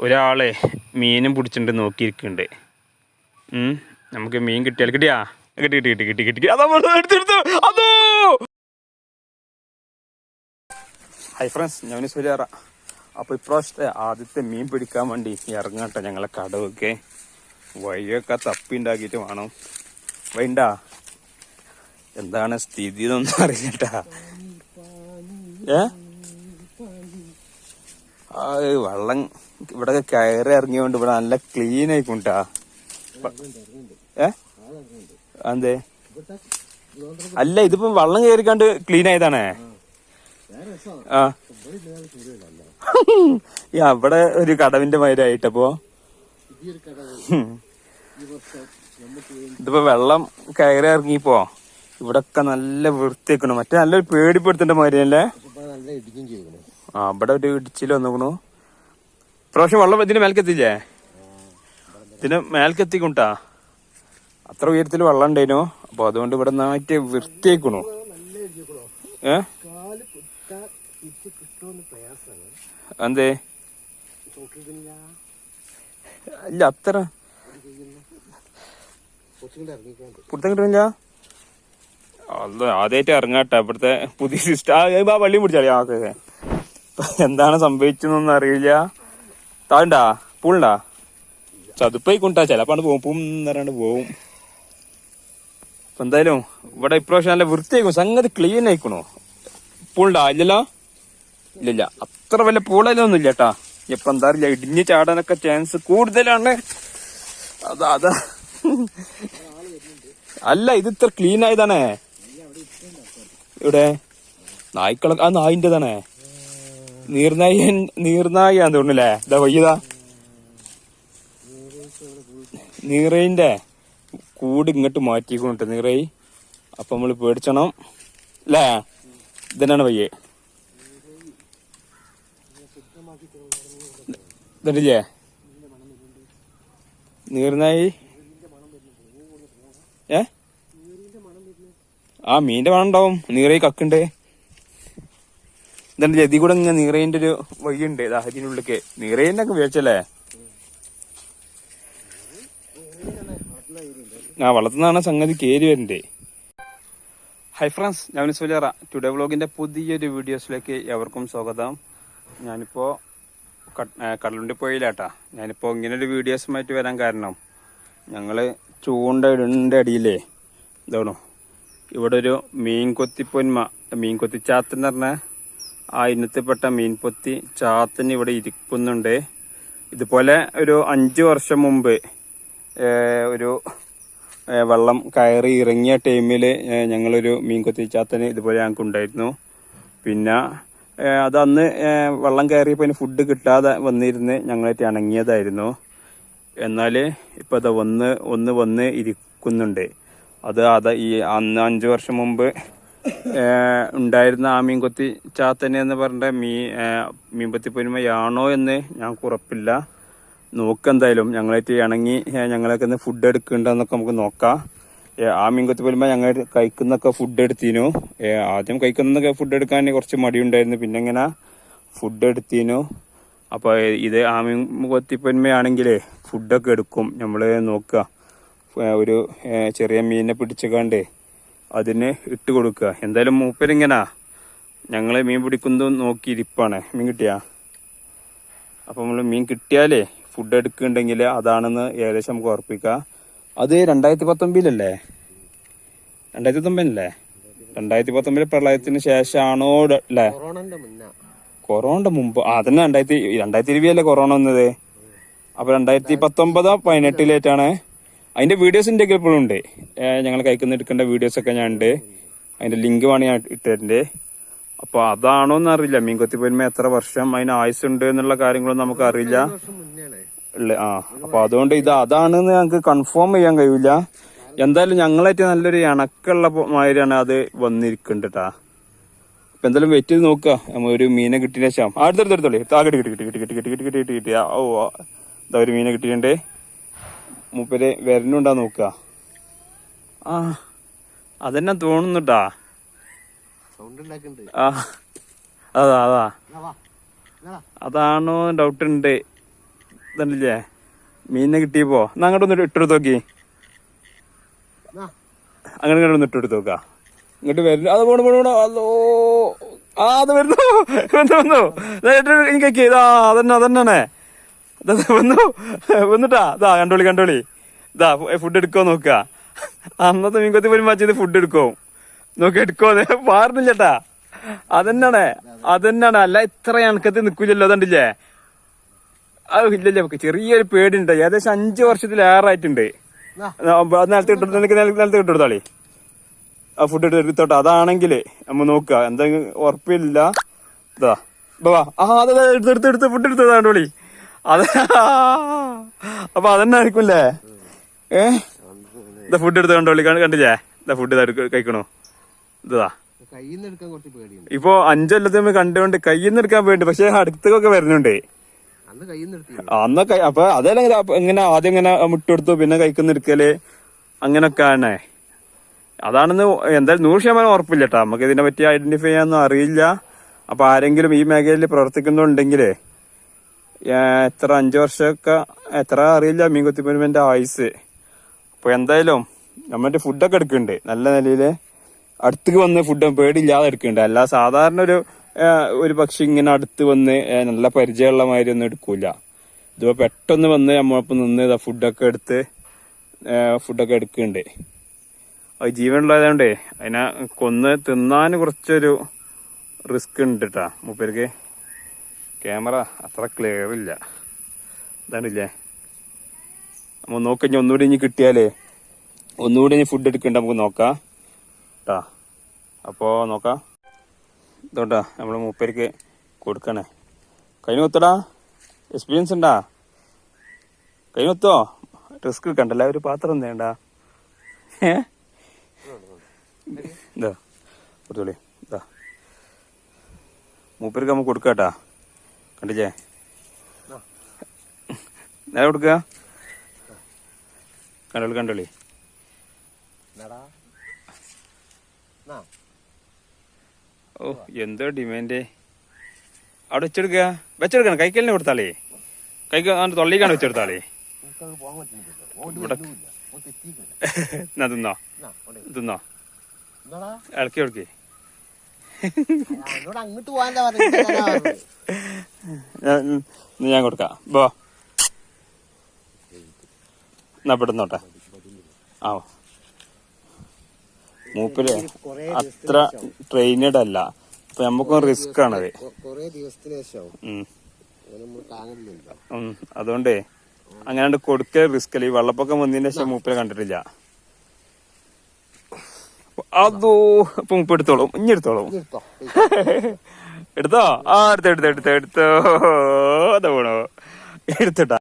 ഒരാളെ മീനും പിടിച്ചിട്ട് നോക്കിയിരിക്കുന്നുണ്ട്. നമുക്ക് മീൻ കിട്ടിയാൽ കിട്ടിയാ? കിട്ടി കിട്ടി കിട്ടി കിട്ടി കിട്ടി. അതാ അതോ? ഹൈ ഫ്രണ്ട്സ് ഞാൻ സുരാറ അപ്പോൾ ഇപ്രാവശ്യത്തെ ആദ്യത്തെ മീൻ പിടിക്കാൻ വേണ്ടി ഇറങ്ങട്ടെ ഞങ്ങളെ കടവൊക്കെ. വഴിയൊക്കെ തപ്പി ഉണ്ടാക്കിയിട്ട് വേണം. വേണ്ട? എന്താണ് സ്ഥിതി എന്നൊന്നും അറിയട്ടാ ഏ? വെള്ളം ഇവിടെ കയറി ഇറങ്ങിയോണ്ട് ഇവിടെ നല്ല ക്ലീൻ ആയിക്കൊണ്ടാ ഏ? അതെ അല്ല ഇതിപ്പോ വെള്ളം കയറിക്കാണ്ട് ക്ലീൻ ആയതാണേ. ആ. അവിടെ ഒരു കടവിന്റെ മയിലായിട്ടപ്പോ ഇതിപ്പോ വെള്ളം കയറി ഇറങ്ങിപ്പോ ഇവിടൊക്കെ നല്ല വൃത്തിയാക്കണം. മറ്റേ നല്ലൊരു പേടിപ്പെടുത്തേണ്ട മാതിരി അല്ലേ ആ ഇവിടെ ഒരു ഇടിച്ചിൽ വന്നേക്കണു. പ്രാവശ്യം വെള്ളം ഇതിന്റെ മേൽക്കെത്തില്ലേ ഇതിന് മേൽക്കെത്തിക്കുണ്ടാ അത്ര ഉയരത്തിൽ വെള്ളം ഉണ്ടായിരുന്നു അപ്പൊ അതുകൊണ്ട് ഇവിടെ നാറ്റ് വൃത്തിയാക്കണു ഏ? എന്തേ? അല്ല അത്ര. കുറച്ചും കൂടെ ഇറങ്ങിക്കാണ്ട് പുറത്തം കിട്ടുന്നില്ല അല്ല ആദ്യമായിട്ട് ഇറങ്ങാട്ടെ. ഇവിടുത്തെ പുതിയ സിസ്റ്റം. ആ വള്ളിയും പിടിച്ചാലേ ആ ഓക്കെ. എന്താണ് സംഭവിച്ചതെന്നൊന്നും അറിയില്ല. താണ്ടാ പൂളുണ്ടാ? ചതുപ്പായിക്കൊണ്ടാ ചിലപ്പാണ് പോകും. പൂം എന്നറിയാണ്ട് പോവും എന്തായാലും ഇവിടെ ഇപ്രാവശ്യം നല്ല വൃത്തിയായിക്കും സംഗതി ക്ലീൻ ആയിക്കണോ. പൂളുണ്ടാ? ഇല്ലല്ലോ? ഇല്ലില്ല. അത്ര വല്ല പൂളലൊന്നും ഇല്ല കേട്ടാ. ഇപ്പൊ എന്താ അറിയില്ല. ഇടിഞ്ഞ് ചാടാനൊക്കെ ചാൻസ് കൂടുതലാണ്. അതാ അതാ. അല്ല ഇത് ഇത്ര ക്ലീൻ ആയതാണേ. ഇവിടെ നായ്ക്കള ആ നായിന്റേതാണേ. നീർനായി നീർനായിയാന്ന് തോന്നുന്നല്ലേ ഇതാ വയ്യതാ. നീറയിന്റെ കൂട് ഇങ്ങോട്ട് മാറ്റിക്കൊണ്ട് നീറൈ അപ്പൊ നമ്മൾ പേടിച്ചണം. അല്ലേ ഇതന്നെയാണ് വയ്യേ. ഇതല്ലേ? നീർനായി. ഏ? ആ മീന്റെ മണം ഉണ്ടാവും. നീറയി കക്കുണ്ട്. ഇതെന്റെ ജതി കൂടെ ഇങ്ങനെ നീറേന്റെ ഒരു വഴിയുണ്ട്. ദാഹത്തിനുള്ളിലേക്ക് ഒക്കെ വീഴ്ചല്ലേ ആ വളർത്തുന്നതാണ് സംഗതി കേരി വരണ്ടേ? ഹൈ ഫ്രണ്ട്സ് ഞാൻ സുലേറ ടുഡേ വ്ളോഗിന്റെ പുതിയൊരു വീഡിയോസിലേക്ക് എവർക്കും സ്വാഗതം. ഞാനിപ്പോ കടലുണ്ടി പോയില്ലാട്ടാ ഞാനിപ്പോ ഇങ്ങനെ ഒരു വീഡിയോസുമായിട്ട് വരാൻ കാരണം ഞങ്ങൾ ചൂണ്ട ഇടണ്ട അടിയിലേ ഇതാണോ? ഇവിടെ ഒരു മീൻ കൊത്തിപ്പൊന്മ മീൻ കൊത്തി ചാത്തൻ പറഞ്ഞ ആ ഇനത്തിൽപ്പെട്ട മീൻപൊത്തി ചാത്തിന് ഇവിടെ ഇരിക്കുന്നുണ്ട്. ഇതുപോലെ ഒരു അഞ്ച് വർഷം മുമ്പ് ഒരു വെള്ളം കയറി ഇറങ്ങിയ ടൈമിൽ ഞങ്ങളൊരു മീൻകൊത്തി ചാത്തന് ഇതുപോലെ ഞങ്ങൾക്ക് ഉണ്ടായിരുന്നു. പിന്നെ അത് അന്ന് വെള്ളം കയറിയപ്പോൾ അതിന് ഫുഡ് കിട്ടാതെ വന്നിരുന്ന് ഞങ്ങളായിട്ട് ഇണങ്ങിയതായിരുന്നു എന്നാൽ ഇപ്പോൾ അത് ഒന്ന് ഒന്ന് വന്ന് ഇരിക്കുന്നുണ്ട്. അത് അത് ഈ അന്ന് അഞ്ച് വർഷം മുമ്പ് ഉണ്ടായിരുന്ന ആ മീൻകൊത്തി ചാത്തനെ എന്ന് പറഞ്ഞ മീ മീൻപത്തി പൊന്മയാണോ എന്ന് ഞങ്ങൾക്ക് ഉറപ്പില്ല. നോക്കെന്തായാലും ഞങ്ങളായിട്ട് ഇണങ്ങി ഞങ്ങളൊക്കെ ഒന്ന് ഫുഡ് എടുക്കണ്ടെന്നൊക്കെ നമുക്ക് നോക്കാം. ആ മീൻകൊത്തി പൊരുമ ഞങ്ങൾ കഴിക്കുന്നൊക്കെ ഫുഡ് എടുത്തിനു. ആദ്യം കഴിക്കുന്നൊക്കെ ഫുഡ് എടുക്കാൻ കുറച്ച് മടിയുണ്ടായിരുന്നു. പിന്നെ ഇങ്ങനെ ഫുഡ് എടുത്തിനു. അപ്പൊ ഇത് ആ ആമീൻ കൊത്തിപ്പൊന്മയാണെങ്കിൽ ഫുഡൊക്കെ എടുക്കും. നമ്മൾ നോക്കുക. ഒരു ചെറിയ മീനിനെ പിടിച്ചുകാണ്ട് അതിന് ഇട്ട് കൊടുക്കുക. എന്തായാലും മൂപ്പരിങ്ങനാ ഞങ്ങളെ മീൻ പിടിക്കുന്നത് നോക്കി ഇരിപ്പാണ് മീൻ കിട്ടിയാ? അപ്പൊ നമ്മൾ മീൻ കിട്ടിയാലേ ഫുഡ് എടുക്കുന്നുണ്ടെങ്കിൽ അതാണെന്ന് ഏകദേശം നമുക്ക് ഉറപ്പിക്കാം. അത് രണ്ടായിരത്തി പത്തൊമ്പതിലല്ലേ രണ്ടായിരത്തി പത്തൊമ്പതിലല്ലേ രണ്ടായിരത്തി പത്തൊമ്പതിൽ പ്രളയത്തിന് ശേഷമാണോ അല്ലേ കൊറോണന്റെ മുമ്പ്. ആ തന്നെ രണ്ടായിരത്തി രണ്ടായിരത്തി ഇരുപതല്ലേ കൊറോണ വന്നത്? അപ്പൊ രണ്ടായിരത്തി പത്തൊമ്പതോ പതിനെട്ടിലേറ്റാണ്. അതിന്റെ വീഡിയോസ് എന്റെ ഇപ്പോഴും ഉണ്ട്. ഞങ്ങൾ കൈക്കുന്ന എടുക്കേണ്ട വീഡിയോസ് ഒക്കെ ഞാൻ ഉണ്ട്. അതിന്റെ ലിങ്ക് വേണം ഞാൻ ഇട്ടിട്ടുണ്ട്. അപ്പൊ അതാണോ എന്ന് അറിയില്ല. മീൻകൊത്തി പോരുമ്പോ എത്ര വർഷം അതിന് ആയുസ് ഉണ്ട് എന്നുള്ള കാര്യങ്ങളൊന്നും നമുക്ക് അറിയില്ല. ആ. അപ്പൊ അതുകൊണ്ട് ഇത് അതാണെന്ന് ഞങ്ങൾക്ക് കൺഫേം ചെയ്യാൻ കഴിയില്ല. എന്തായാലും ഞങ്ങളായിട്ട് നല്ലൊരു ഇണക്കുള്ള മാതിരിയാണ് അത് വന്നിരിക്കുന്നുണ്ട് അപ്പൊ എന്തായാലും വെറ്റ് ചെയ്ത് നോക്കുക ഒരു മീനെ കിട്ടിയ ശേഷം. അടുത്തെടുത്തെടുത്തോളി ആ കിട്ടി കിട്ടി കിട്ടി കിട്ടി കിട്ടി കിട്ടി കിട്ടി കിട്ടി ഓ. ഇതാ ഒരു മീനെ കിട്ടിയിട്ടുണ്ട്. മൂപ്പര് വരണുണ്ടാ നോക്ക. ആ അതെന്നെ തോന്നുന്നുട്ടാ. ആ അതാ അതാ. അതാണോ ഡൗട്ട് ഉണ്ട് ഇതല്ലേ മീനിനെ കിട്ടിയപ്പോ. എന്നാ അങ്ങോട്ടൊന്ന് ഇട്ടെടുത്ത് നോക്കി അങ്ങനെ ഇങ്ങോട്ട് ഒന്ന് ഇട്ടെടുത്ത് നോക്ക ഇങ്ങോട്ട് വരുന്നു അത് പോണു പോണു ഹലോ അതോ ആ അത് വരുന്നു. വന്നു വന്നു എനിക്ക് ഇതാ അതന്നെ അതന്നെ വന്നു. വന്നിട്ടാ. ഇതാ കണ്ടോളി കണ്ടോളി. ഇതാ ഫുഡ് എടുക്കോ നോക്ക. അന്നത്തെ മീൻകൊത്തി പോലും മാറ്റി ഫുഡ് എടുക്കോ? നോക്കി എടുക്കോ. പാറുന്നില്ലട്ടാ അതന്നെയാണ് അതന്നെയാണ് അല്ല ഇത്ര അണക്കത്തിൽ നിക്കൂലല്ലോ അതുണ്ടില്ലേ? അത് ഇല്ലല്ലേ ചെറിയൊരു പേടിയുണ്ട്. ഏകദേശം അഞ്ചു വർഷത്തിലേറായിട്ടുണ്ട് നിലത്ത് കിട്ടും നിലത്ത് ഇട്ടെടുത്താളി ആ ഫുഡ് എടുത്തോട്ടെ. അതാണെങ്കിൽ നമ്മ നോക്കുക എന്തെങ്കിലും ഉറപ്പില്ല. ഇതാ ബാ ആ അതെ എടുത്ത് എടുത്ത് ഫുഡ് എടുത്തോളി അത് അപ്പൊ അതന്നെ ആയിരിക്കുമല്ലേ ഏ? ഇതാ ഫുഡ് എടുത്ത് കണ്ടോളി കണ്ട്- കണ്ടില്ലേ? ഇതാ ഫുഡ് കഴിക്കണോ. ഇതാ. ഇപ്പൊ അഞ്ചൊല്ലത്തിന് കണ്ടുകൊണ്ട് കയ്യിൽ നിന്ന് എടുക്കാൻ വേണ്ടി പക്ഷെ അടുത്തൊക്കെ വരുന്നുണ്ട്. അന്ന് അപ്പൊ അതല്ലെങ്കിൽ ഇങ്ങനെ ആദ്യം ഇങ്ങനെ മുട്ടെടുത്തു പിന്നെ കൈക്കുന്ന എടുക്കൽ അങ്ങനൊക്കെ ആണ് അതാണെന്ന് എന്തായാലും നൂറ് ശതമാനം ഉറപ്പില്ല കേട്ടോ നമുക്ക് ഇതിനെ പറ്റി ഐഡന്റിഫൈ ചെയ്യാനൊന്നും അറിയില്ല. അപ്പൊ ആരെങ്കിലും ഈ മേഖലയിൽ പ്രവർത്തിക്കുന്നുണ്ടെങ്കിൽ എത്ര അഞ്ചു വർഷമൊക്കെ എത്ര അറിയില്ല. മീൻ കുത്തിപ്പരുമന്റെ ആയുസ്. അപ്പൊ എന്തായാലും നമ്മുടെ ഫുഡൊക്കെ എടുക്കുന്നുണ്ട് നല്ല നിലയിൽ അടുത്തേക്ക് വന്ന് ഫുഡ് പേടിയില്ലാതെ എടുക്കുന്നുണ്ട് അല്ല സാധാരണ ഒരു ഒരു പക്ഷി ഇങ്ങനെ അടുത്ത് വന്ന് നല്ല പരിചയമുള്ള മാതിരി ഒന്നും എടുക്കൂല. ഇതിപ്പോ പെട്ടെന്ന് വന്ന് നമ്മളിപ്പം നിന്ന് ഫുഡൊക്കെ എടുത്ത് ഫുഡൊക്കെ എടുക്കുന്നുണ്ട് അത് ജീവനുള്ളതുകൊണ്ടേ അതിനെ കൊന്ന് തിന്നാൻ കുറച്ചൊരു റിസ്ക് ഉണ്ട് കേട്ടാ മൂപ്പർക്ക്. ക്യാമറ അത്ര ക്ലിയർ ഇല്ല. അതാണില്ലേ നമ്മൾ നോക്കി ഒന്നുകൂടി ഇനി കിട്ടിയാലേ ഒന്നുകൂടി ഇനി ഫുഡ് എടുക്കണ്ട നമുക്ക് നോക്കാം. കേട്ടാ അപ്പോൾ നോക്കാം. ഇതോട്ടാ നമ്മൾ മൂപ്പേർക്ക് കൊടുക്കണേ. കഴിഞ്ഞ കൊത്തടാ. എക്സ്പീരിയൻസ് ഉണ്ടാ കഴിഞ്ഞ കൊത്തോ? റിസ്ക് എടുക്കണ്ടല്ല? ഒരു പാത്രം വേണ്ട. ഏ? ഇതാ. കൊടുത്തോളി. ഇതാ. മൂപ്പർക്ക് നമുക്ക് കൊടുക്കാട്ടാ. കണ്ടില്ലേ? നേരെ കൊടുക്കുക. കണ്ടോളി കണ്ടോളി. ഓ എന്തോ ഡിമാൻഡ് അവിടെ വെച്ചെടുക്കുക. വെച്ചെടുക്കണം. കൈക്കലിനെ കൊടുത്താളേ കൈക്ക് അവന്റെ തൊള്ളിക്കാണ് വെച്ചെടുത്താളേ ഇവിടെ- തിന്നോ. തിന്നോ. ഇളക്കി ഇളക്കി എന്നോട് അങ്ങോട്ട് ഞാൻ കൊടുക്കാം. ബോ. എന്നാ പെടുന്നോട്ടെ. ആ മൂപ്പര് അത്ര ട്രെയിനഡ് അല്ല. അപ്പൊ നമുക്കും റിസ്ക് ആണത്. അതുകൊണ്ടേ അങ്ങനെ കൊടുക്കൽ റിസ്ക് അല്ല? ഈ വെള്ളപ്പൊക്കം വന്നതിന് ശേഷം മൂപ്പരെ കണ്ടിട്ടില്ല. അതോ ഇപ്പൊ മുപ്പ് എടുത്തോളും. ഇനി എടുത്തോളും. എടുത്തോ? ആ എടുത്തോ എടുത്തോ എടുത്തോ എടുത്തോ. അതാ പോണോ എടുത്തിട്ടാ.